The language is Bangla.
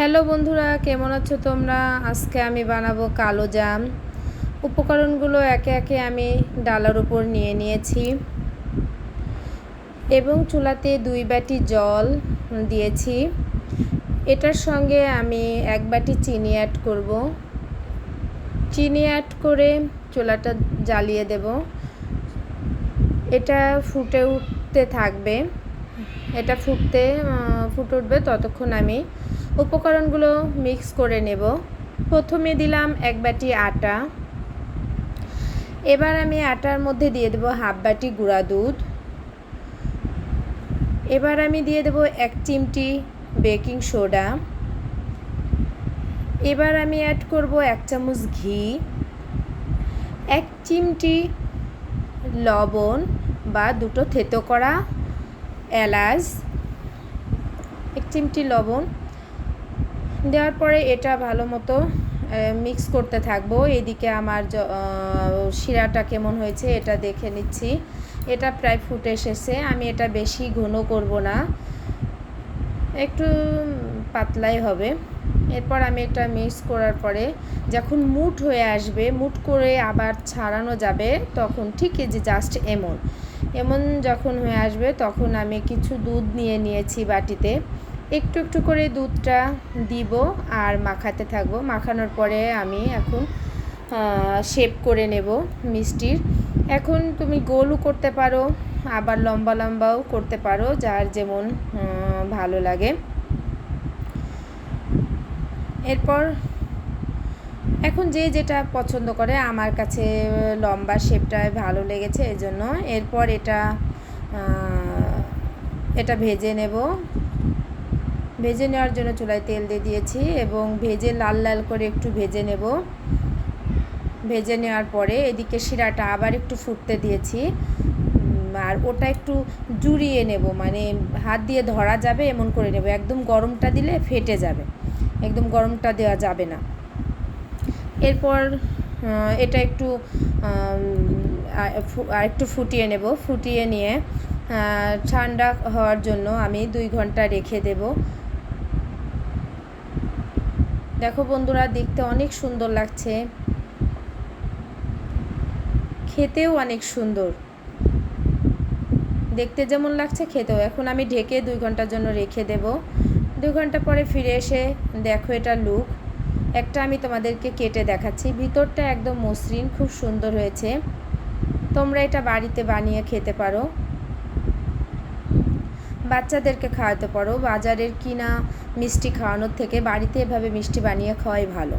হ্যালো বন্ধুরা, কেমন আছো তোমরা? আজকে আমি বানাবো কালো জাম। উপকরণগুলো একে একে আমি ডালার উপর নিয়ে নিয়েছি এবং চুলাতে দুই বাটি জল দিয়েছি। এটার সঙ্গে আমি এক বাটি চিনি অ্যাড করব। চিনি অ্যাড করে চুলাটা জ্বালিয়ে দেব। এটা ফুটে উঠতে থাকবে। এটা ফুটতে ফুটে উঠবে ততক্ষণ আমি উপকরণগুলো মিক্স করে নেব। প্রথমে দিলাম এক বাটি আটা। এবার আমি আটার মধ্যে দিয়ে দেবো হাফ বাটি গুঁড়া দুধ। এবার আমি দিয়ে দেবো এক চিমটি বেকিং সোডা। এবার আমি অ্যাড করব এক চামচ ঘি। এক চিমটি লবণ বা দুটো থেতো করা এলাচ। এক চিমটি লবণ দেওয়ার পরে এটা ভালো মতো মিক্স করতে থাকব। এদিকে আমার শিরাটা কেমন হয়েছে এটা দেখে নিচ্ছি। এটা প্রায় ফুটে এসেছে, আমি এটা বেশি ঘন করব না। একটু পাতলাই হবে। এরপর আমি এটা মিক্স করার পরে যখন মুট হয়ে আসবে, মুট করে আবার ছাড়ানো যাবে, তখন ঠিক যে জাস্ট এমন। এমন যখন হয়ে আসবে, তখন আমি কিছু দুধ নিয়ে নিয়েছি বাটিতে। একটু একটু করে দুধটা দিব আর মাখাতে থাকব। মাখানোর পরে আমি এখন শেপ করে নেব মিষ্টির। এখন তুমি গোলও করতে পারো, আবার লম্বা লম্বাও করতে পারো, যার যেমন ভালো লাগে। এরপর এখন যে যেটা পছন্দ করে, আমার কাছে লম্বা শেপটাই ভালো লেগেছে এই জন্য এরপর এটা এটা ভেজে নেব। ভেজে নেওয়ার জন্য চুলায় তেল দিয়ে দিয়েছি এবং ভেজে লাল লাল করে একটু ভেজে নেব। ভেজে নেওয়ার পরে এদিকে শিরাটা আবার একটু ফুটতে দিয়েছি। আর ওটা একটু জুড়িয়ে নেব মানে হাত দিয়ে ধরা যাবে এমন করে নেব। একদম গরমটা দিলে ফেটে যাবে, একদম গরমটা দেওয়া যাবে না। এরপর এটা একটু আর একটু ফুটিয়ে নেব। ফুটিয়ে নিয়ে ঠান্ডা হওয়ার জন্য আমি দুই ঘণ্টা রেখে দেব। দেখো বন্ধুরা, দেখতে অনেক সুন্দর লাগছে। খেতেও অনেক সুন্দর। দেখতে যেমন লাগছে, খেতেও। এখন আমি ঢেকে দুই ঘণ্টার জন্য রেখে দেব। দুই ঘণ্টা পরে ফিরে এসে দেখো এটা লুক একটা আমি তোমাদেরকে কেটে দেখাচ্ছি। ভিতরটা একদম মসৃণ, খুব সুন্দর হয়েছে। তোমরা এটা বাড়িতে বানিয়ে খেতে পারো। বাচ্চাদেরকে খাওয়াতে পারো। বাজারের কিনা মিষ্টি খাওয়ানোর থেকে বাড়িতে এভাবে মিষ্টি বানিয়ে খাওয়াই ভালো।